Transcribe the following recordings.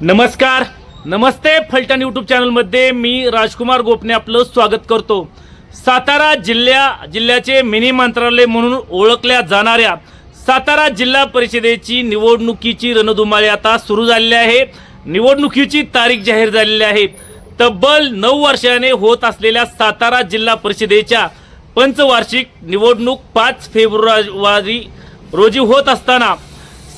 नमस्कार. नमस्ते फलटण यूट्यूब चॅनलमध्ये मी राजकुमार गोपने आपलं स्वागत करतो. सातारा जिल्ह्या जिल्ह्याचे मिनी मंत्रालय म्हणून ओळखल्या जाणाऱ्या सातारा जिल्हा परिषदेची निवडणुकीची रणधुमाळी आता सुरू झालेली आहे. निवडणुकीची तारीख जाहीर झालेली आहे. तब्बल नऊ वर्षाने होत असलेल्या सातारा जिल्हा परिषदेच्या पंचवार्षिक निवडणूक पाच फेब्रुवारी रोजी होत असताना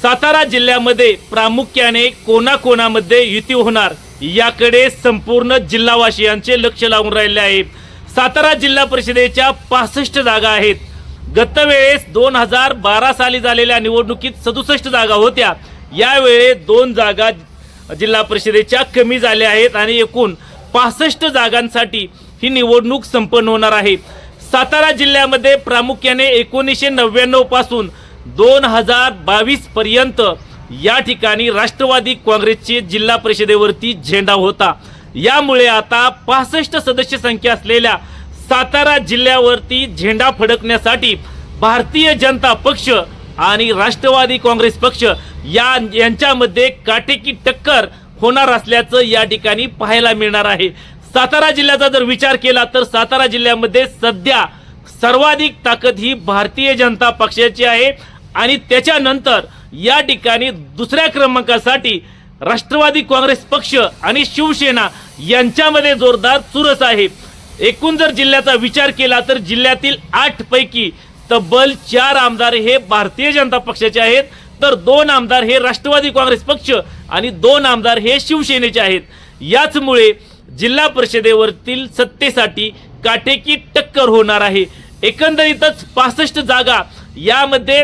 सातारा जिल्ह्यामध्ये प्रामुख्याने कोणाकोणामध्ये युती होणार याकडे संपूर्ण जिल्हावासियांचे लक्ष लागून राहिले आहे. सातारा जिल्हा परिषदेच्या पासष्ट जागा आहेत. गतवेळेस दोन हजार बारा साली झालेल्या निवडणुकीत सदुसष्ट जागा होत्या. यावेळेस दोन जागा जिल्हा परिषदेच्या कमी झाल्या आहेत आणि एकूण पासष्ट जागांसाठी ही निवडणूक संपन्न होणार आहे. सातारा जिल्ह्यामध्ये प्रामुख्याने एकोणीसशे नव्याण्णवपासून दोन हजार बावीस पर्यंत या ठिकाणी राष्ट्रवादी काँग्रेसचे जिल्हा परिषदेवरती झेंडा होता. यामुळे आता पासष्ट सदस्य संख्या असलेल्या सातारा जिल्ह्यावरती झेंडा फडकण्यासाठी भारतीय जनता पक्ष आणि राष्ट्रवादी काँग्रेस पक्ष या यांच्यामध्ये काटेकी टक्कर होणार असल्याचं या ठिकाणी पाहायला मिळणार आहे. सातारा जिल्ह्याचा जर विचार केला तर सातारा जिल्ह्यामध्ये सध्या सर्वाधिक ताकद ही भारतीय जनता पक्षाची आहे. आणि त्याच्यानंतर या ठिकाणी दुसऱ्या क्रमांकासाठी राष्ट्रवादी काँग्रेस पक्ष आणि शिवसेना यांच्यामध्ये जोरदार चुरस आहे. एकूण जर जिल्ह्याचा विचार केला तर जिल्ह्यातील आठ पैकी तब्बल चार आमदार हे भारतीय जनता पक्षाचे आहेत. तर दोन आमदार हे राष्ट्रवादी काँग्रेस पक्ष आणि दोन आमदार हे शिवसेनेचे आहेत. याचमुळे जिल्हा परिषदेवरील सत्तेसाठी काटेकी टक्कर होणार आहे. एकंदरीतच पासष्ट जागा यामध्ये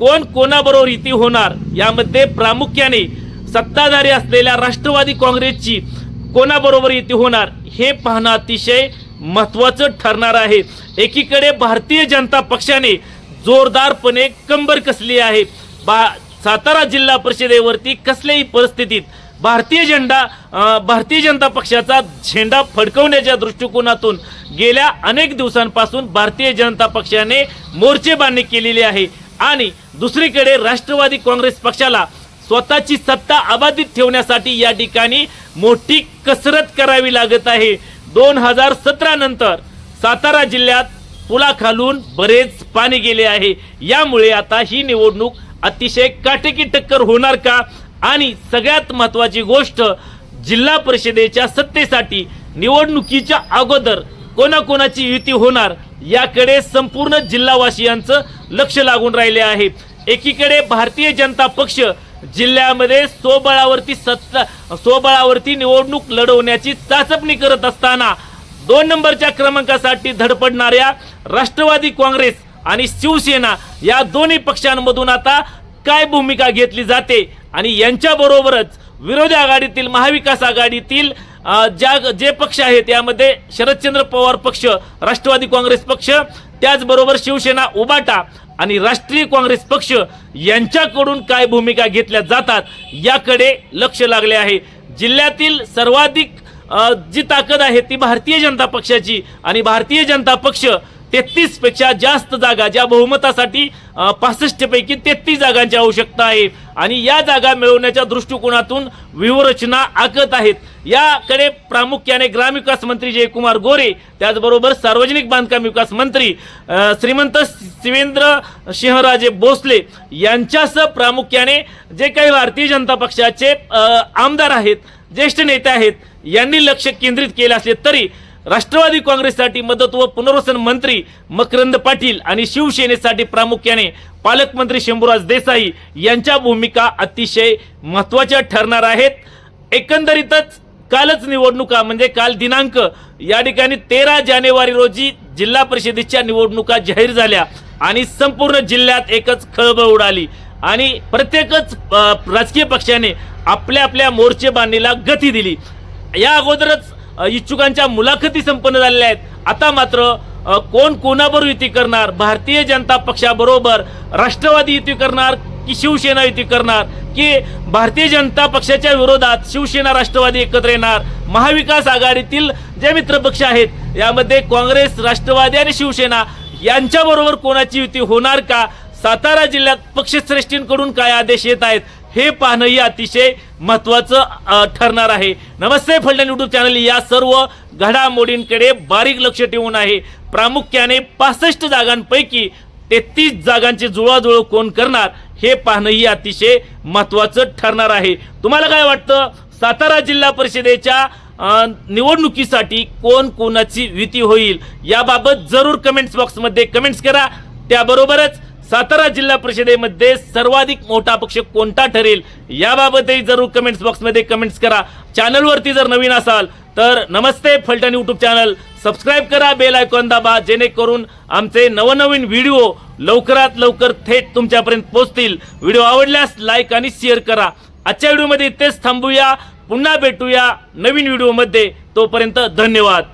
कोण कोणाबरोबर युती होणार यामध्ये प्रामुख्याने सत्ताधारी असलेल्या राष्ट्रवादी काँग्रेसची कोणाबरोबर युती होणार हे पाहणं अतिशय महत्त्वाचं ठरणार आहे. एकीकडे भारतीय जनता पक्षाने जोरदारपणे कंबर कसली आहे. बा सातारा जिल्हा परिषदेवरती कसल्याही परिस्थितीत भारतीय झेंडा भारतीय जनता पक्षाचा झेंडा फडकवण्याच्या दृष्टिकोनातून गेल्या अनेक दिवसांपासून भारतीय जनता पक्षाने मोर्चेबांधणी केलेली आहे. आणि दुसरीकडे राष्ट्रवादी काँग्रेस पक्षाला स्वतःची सत्ता अबाधित ठेवण्यासाठी या ठिकाणी मोठी कसरत करावी लागत आहे. दोन हजार सतरा नंतर सातारा जिल्ह्यात पुलाखालून बरेच पाणी गेले आहे. यामुळे आता ही निवडणूक अतिशय काटेकी टक्कर होणार का? आणि सगळ्यात महत्वाची गोष्ट जिल्हा परिषदेच्या सत्तेसाठी निवडणुकीच्या अगोदर कोणाकोणाची युती होणार याकडे संपूर्ण जिल्हावासियांचं लक्ष लागून राहिले आहे. एकीकडे भारतीय जनता पक्ष जिल्ह्यामध्ये स्वबळावरती सत्ता स्वबळावरती निवडणूक लढवण्याची चाचपणी करत असताना दोन नंबरच्या क्रमांकासाठी धडपडणाऱ्या राष्ट्रवादी काँग्रेस आणि शिवसेना या दोन्ही पक्षांमधून आता काय भूमिका घेतली जाते आणि यांच्याबरोबरच विरोधी आघाडीतील महाविकास आघाडीतील ज्या जे पक्ष आहेत यामध्ये शरदचंद्र पवार पक्ष राष्ट्रवादी काँग्रेस पक्ष त्याचबरोबर शिवसेना उबाटा आणि राष्ट्रीय काँग्रेस पक्ष यांच्याकडून काय भूमिका घेतल्या जातात याकडे लक्ष लागले आहे. जिल्ह्यातील सर्वाधिक जी ताकद आहे ती भारतीय जनता पक्षाची आणि भारतीय जनता पक्ष तेहतीसपेक्षा जास्त जागा ज्या बहुमतासाठी पासष्ट पैकी तेहतीस जागांची आवश्यकता आहे. आणि या जागा मिळवण्याच्या दृष्टिकोनातून व्यूहरचना आखत आहेत. याकडे प्रामुख्याने ग्रामविकास मंत्री जयकुमार गोरे त्याचबरोबर सार्वजनिक बांधकाम विकास मंत्री श्रीमंत शिवेंद्र सिंहराजे भोसले यांच्यासह प्रामुख्याने जे काही भारतीय जनता पक्षाचे आमदार आहेत ज्येष्ठ नेते आहेत यांनी लक्ष केंद्रित केले असले तरी राष्ट्रवादी काँग्रेससाठी मदत व पुनर्वसन मंत्री मकरंद पाटील आणि शिवसेनेसाठी प्रामुख्याने पालकमंत्री शंभूराज देसाई यांच्या भूमिका अतिशय महत्त्वाच्या ठरणार आहेत. एकंदरीतच कालच निवडणुका म्हणजे काल दिनांक या ठिकाणी तेरा जानेवारी रोजी जिल्हा परिषदेच्या निवडणुका जाहीर झाल्या आणि संपूर्ण जिल्ह्यात एकच खळबळ उडाली. आणि प्रत्येकच राजकीय पक्षाने आपल्या आपल्या मोर्चे बांधणीला गती दिली. या अगोदरच इच्छुकांच्या मुलाखती संपन्न झालेल्या आहेत. आता मात्र कोण कोणाबरोबर युती करणार? भारतीय जनता पक्षाबरोबर राष्ट्रवादी युती करणार की शिवसेना युती करणार? की भारतीय जनता पक्षाच्या विरोधात शिवसेना राष्ट्रवादी एकत्र येणार? महाविकास आघाडीतील जे मित्रपक्ष आहेत यामध्ये काँग्रेस राष्ट्रवादी आणि शिवसेना यांच्याबरोबर कोणाची युती होणार का? सातारा जिल्ह्यात पक्षश्रेष्ठींकडून काय आदेश येत आहेत? हे पाहणंही अतिशय महत्वाचं ठरणार आहे. नमस्ते फलटण युट्यूब चॅनल या सर्व घडामोडींकडे बारीक लक्ष ठेवून आहे. प्रामुख्याने पासष्ट जागांपैकी तेहतीस जागांची जुळवाजुळव कोण करणार हे पाहणंही अतिशय महत्वाचं ठरणार आहे. तुम्हाला काय वाटतं? सातारा जिल्हा परिषदेच्या निवडणुकीसाठी कोण कोणाची युती होईल? याबाबत जरूर कमेंट्स बॉक्समध्ये कमेंट्स करा. त्याबरोबरच सातारा जिल्हा परिषदेमध्ये सर्वाधिक मोठा पक्ष कोणता ठरेल याबाबतही जरूर कमेंट्स बॉक्समध्ये कमेंट्स करा. चॅनलवरती जर नवीन असाल तर नमस्ते फलटण यूट्यूब चॅनल सबस्क्राईब करा बेल आयकॉन दाबा जेणेकरून आमचे नवनवीन व्हिडिओ लवकरात लवकर थेट तुमच्यापर्यंत पोहोचतील. व्हिडिओ आवडल्यास लाईक आणि शेअर करा. आजच्या व्हिडिओमध्ये इथेच थांबूया. पुन्हा भेटूया नवीन व्हिडिओमध्ये तोपर्यंत धन्यवाद.